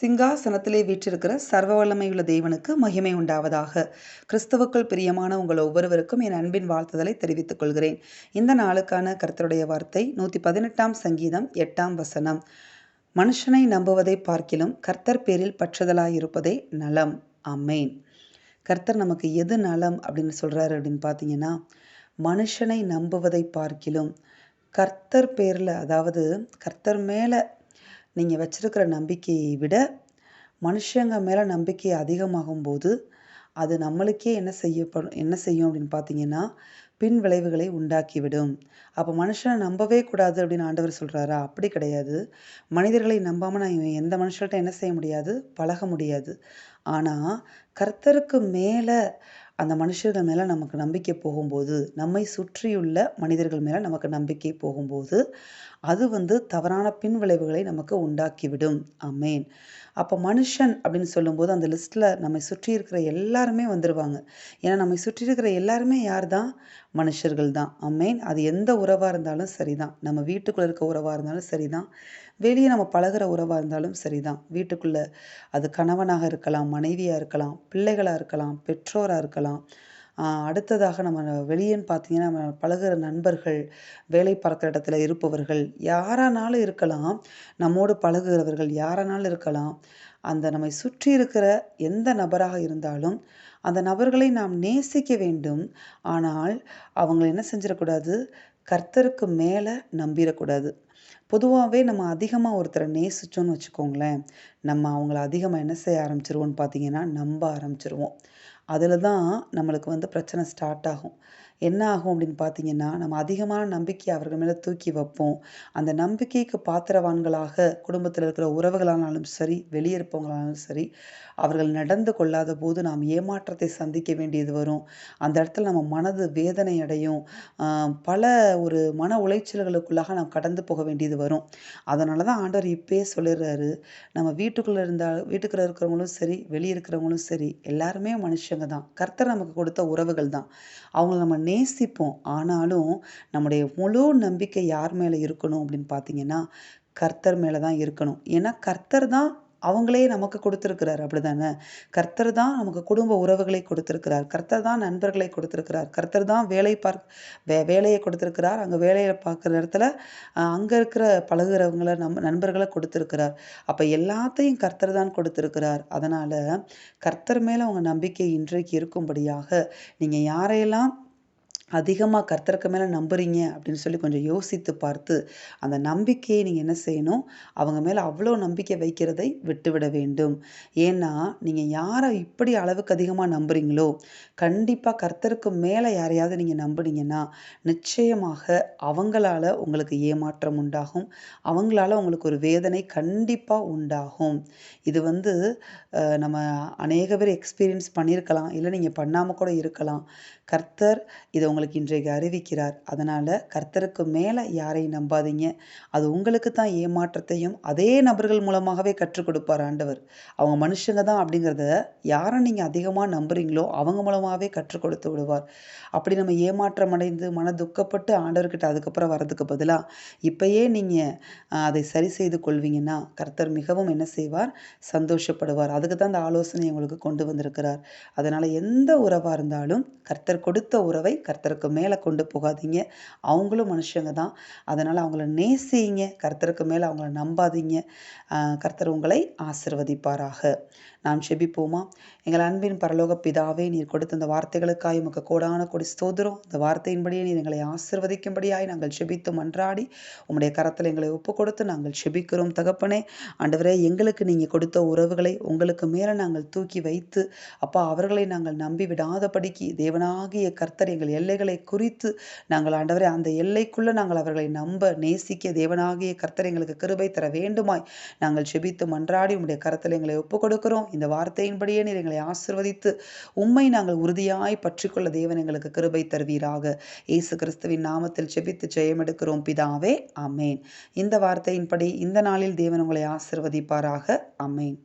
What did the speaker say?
சிங்காசனத்திலே வீற்றிருக்கிற சர்வ வல்லமையுள்ள தேவனுக்கு மகிமை உண்டாவதாக. கிறிஸ்தவுக்குள் பிரியமான உங்கள் ஒவ்வொருவருக்கும் என் அன்பின் வாழ்த்துதலை தெரிவித்துக் கொள்கிறேன். இந்த நாளுக்கான கர்த்தருடைய வார்த்தை நூற்றி பதினெட்டாம் சங்கீதம் எட்டாம் வசனம். மனுஷனை நம்புவதை பார்க்கிலும் கர்த்தர் பேரில் பற்றுதலாயிருப்பதே நலம். அம்மேன் கர்த்தர் நமக்கு எது நலம் அப்படின்னு சொல்கிறாரு அப்படின்னு பார்த்தீங்கன்னா மனுஷனை நம்புவதை பார்க்கிலும் கர்த்தர் பேரில் அதாவது கர்த்தர் மேலே நீங்கள் வச்சுருக்கிற நம்பிக்கையை விட மனுஷங்க மேலே நம்பிக்கை அதிகமாகும் போது அது நம்மளுக்கே என்ன செய்யப்படும் என்ன செய்யும் அப்படின்னு பார்த்தீங்கன்னா பின் விளைவுகளை உண்டாக்கிவிடும். அப்போ மனுஷனை நம்பவே கூடாது அப்படின்னு ஆண்டவர் சொல்கிறாரா அப்படி கிடையாது. மனிதர்களை நம்பாமல் நான் எந்த மனுஷர்கிட்ட என்ன செய்ய முடியாது? பழக முடியாது. ஆனால் கர்த்தருக்கு மேலே அந்த மனுஷர்கள் மேலே நமக்கு நம்பிக்கை போகும்போது நம்மை சுற்றியுள்ள மனிதர்கள் மேலே நமக்கு நம்பிக்கை போகும்போது அது வந்து தவறான பின் விளைவுகளை நமக்கு உண்டாக்கிவிடும். அமேன் அப்போ மனுஷன் அப்படின்னு சொல்லும்போது அந்த லிஸ்ட்டில் நம்மை சுற்றி இருக்கிற எல்லாருமே வந்துடுவாங்க ஏன்னா நம்மை சுற்றி இருக்கிற எல்லாருமே யார் தான் மனுஷர்கள் தான் அம்மேன் அது எந்த உறவாக இருந்தாலும் சரி தான் நம்ம வீட்டுக்குள்ளே இருக்க உறவாக இருந்தாலும் சரி தான் வெளியே நம்ம பழகிற உறவாக இருந்தாலும் சரி தான் வீட்டுக்குள்ளே அது கணவனாக இருக்கலாம் மனைவியாக இருக்கலாம் பிள்ளைகளாக இருக்கலாம் பெற்றோராக இருக்கலாம் அடுத்ததாக நம்ம வெளியேன்னு பார்த்தீங்கன்னா நம்ம பழகுற நண்பர்கள் வேலை பார்க்குற இடத்துல இருப்பவர்கள் யாரானாலும் இருக்கலாம். நம்மோடு பழகுகிறவர்கள் யாரானாலும் இருக்கலாம். அந்த நம்மை சுற்றி இருக்கிற எந்த நபராக இருந்தாலும் அந்த நபர்களை நாம் நேசிக்க வேண்டும். ஆனால் அவங்களை என்ன செஞ்சிடக்கூடாது? கர்த்தருக்கு மேலே நம்பிடக்கூடாது. பொதுவாகவே நம்ம அதிகமாக ஒருத்தரை நேசிச்சோன்னு வச்சுக்கோங்களேன் நம்ம அவங்கள அதிகமாக என்ன செய்ய ஆரம்பிச்சிருவோம்னு பார்த்தீங்கன்னா நம்ப ஆரம்பிச்சிருவோம். அதில் தான் நம்மளுக்கு வந்து பிரச்சனை ஸ்டார்ட் ஆகும். என்ன ஆகும் அப்படின்னு பார்த்தீங்கன்னா நம்ம அதிகமான நம்பிக்கையை அவர்கள் மேலே தூக்கி வைப்போம். அந்த நம்பிக்கைக்கு பாத்திரவான்களாக குடும்பத்தில் இருக்கிற உறவுகளானாலும் சரி வெளியே இருப்பவங்களானாலும் சரி அவர்கள் நடந்து கொள்ளாத போது நாம் ஏமாற்றத்தை சந்திக்க வேண்டியது வரும். அந்த இடத்துல நம்ம மனது வேதனை அடையும். பல ஒரு மன உளைச்சல்களுக்குள்ளாக நாம் கடந்து போக வேண்டியது வரும். அதனால தான் ஆண்டவர் இப்பயே சொல்லிடுறாரு. நம்ம வீட்டுக்குள்ளே இருந்தால் வீட்டுக்குள்ளே இருக்கிறவங்களும் சரி வெளியே இருக்கிறவங்களும் சரி எல்லாருமே மனுஷங்க தான். கர்த்தர் நமக்கு கொடுத்த உறவுகள் தான். அவங்கள நம்ம நேசிப்போம். ஆனாலும் நம்முடைய முழு நம்பிக்கை யார் மேலே இருக்கணும் அப்படின்னு பார்த்தீங்கன்னா கர்த்தர் மேலே தான் இருக்கணும். ஏன்னா கர்த்தர் தான் அவங்களே நமக்கு கொடுத்துருக்கிறார். அப்படிதானே? கர்த்தர் தான் நமக்கு குடும்ப உறவுகளை கொடுத்துருக்கிறார். கர்த்தர் தான் நண்பர்களை கொடுத்துருக்கிறார். கர்த்தர் தான் வேலை பார்க் வே வேலையை கொடுத்துருக்கிறார். அங்கே வேலையை பார்க்குற இடத்துல அங்கே இருக்கிற பழகுறவங்கள நம் நண்பர்களை கொடுத்துருக்கிறார். அப்போ எல்லாத்தையும் கர்த்தர் தான் கொடுத்துருக்கிறார். அதனால் கர்த்தர் மேலே அவங்க நம்பிக்கை இன்றைக்கு இருக்கும்படியாக நீங்கள் யாரையெல்லாம் அதிகமாக கர்த்தருக்கு மேலே நம்புறீங்க அப்படின்னு சொல்லி கொஞ்சம் யோசித்து பார்த்து அந்த நம்பிக்கையை நீங்கள் என்ன செய்யணும்? அவங்க மேலே அவ்வளோ நம்பிக்கை வைக்கிறதை விட்டுவிட வேண்டும். ஏன்னா நீங்கள் யாரை இப்படி அளவுக்கு அதிகமாக நம்புறீங்களோ கண்டிப்பாக கர்த்தருக்கு மேலே யாரையாவது நீங்கள் நம்புனீங்கன்னா நிச்சயமாக அவங்களால உங்களுக்கு ஏமாற்றம் உண்டாகும். அவங்களால உங்களுக்கு ஒரு வேதனை கண்டிப்பாக உண்டாகும். இது வந்து நம்ம அநேக பேர் எக்ஸ்பீரியன்ஸ் பண்ணியிருக்கலாம் இல்லை நீங்கள் பண்ணாமல் கூட இருக்கலாம். கர்த்தர் இதை உங்களுக்கு இன்றைக்கு அறிவிக்கிறார். அதனால் கர்த்தருக்கு மேலே யாரையும் நம்பாதீங்க. அது உங்களுக்கு தான் ஏமாற்றத்தையும் அதே நபர்கள் மூலமாகவே கற்றுக் கொடுப்பார் ஆண்டவர். அவங்க மனுஷங்க தான் அப்படிங்கிறத யாரை நீங்கள் அதிகமாக நம்புறீங்களோ அவங்க மூலமாகவே கற்றுக் கொடுத்து விடுவார். அப்படி நம்ம ஏமாற்றம் அடைந்து மன துக்கப்பட்டு ஆண்டவர்கிட்ட அதுக்கப்புறம் வரதுக்கு பதிலாக இப்பயே நீங்கள் அதை சரி செய்து கொள்வீங்கன்னா கர்த்தர் மிகவும் என்ன செய்வார்? சந்தோஷப்படுவார். அதுக்கு தான் அந்த ஆலோசனை உங்களுக்கு கொண்டு வந்திருக்கிறார். அதனால் எந்த உறவாக இருந்தாலும் கர்த்தர் கொடுத்த உறவை கர்த்தர் கர்த்தருக்கு மேலே கொண்டு போகாதீங்க. அவங்களும் மனுஷங்க தான். அதனால் அவங்கள நேசிங்க. கர்த்தருக்கு மேலே அவங்கள நம்பாதீங்க. கர்த்தர் உங்களை ஆசிர்வதிப்பாராக. நாம் செபிப்போமா? எங்கள் அன்பின் பரலோக பிதாவே நீர் கொடுத்த இந்த வார்த்தைகளுக்காய் உமக்கு கோடான கொடி ஸ்தோதிரம் இந்த வார்த்தையின்படியே நீர் எங்களை ஆசிர்வதிக்கும்படியாய் நாங்கள் செபித்து மன்றாடி உம்முடைய கரத்தில் எங்களை ஒப்பு கொடுத்து நாங்கள் செபிக்கிறோம். தகப்பனே ஆண்டவரே எங்களுக்கு நீங்கள் கொடுத்த உறவுகளை உங்களுக்கு மேலே நாங்கள் தூக்கி வைத்து அப்பா அவர்களை நாங்கள் நம்பி விடாதபடிக்கு தேவனாகிய கர்த்தர் எங்கள் எல்லை குறித்து நாங்கள் ஆண்டவரே அந்த எல்லைக்குள்ளே நாங்கள் அவர்களை நம்ப நேசிக்க தேவனாகிய கர்த்தர் எங்களுக்கு கிருபை தர வேண்டுமாய். நாங்கள் செபித்து மன்றாடி உம்முடைய கருத்தில் எங்களை ஒப்பு கொடுக்கிறோம் இந்த வார்த்தையின்படியே நீர் எங்களை ஆசிர்வதித்து உண்மை நாங்கள் உறுதியாய் பற்றிக்கொள்ள தேவன் எங்களுக்கு கிருபை தருவீராக. இயேசு கிறிஸ்துவின் நாமத்தில் செபித்து ஜெயமெடுக்கிறோம். பிதாவே அமேன் இந்த வார்த்தையின்படி இந்த நாளில் தேவன் உங்களை ஆசிர்வதிப்பாராக. அமேன்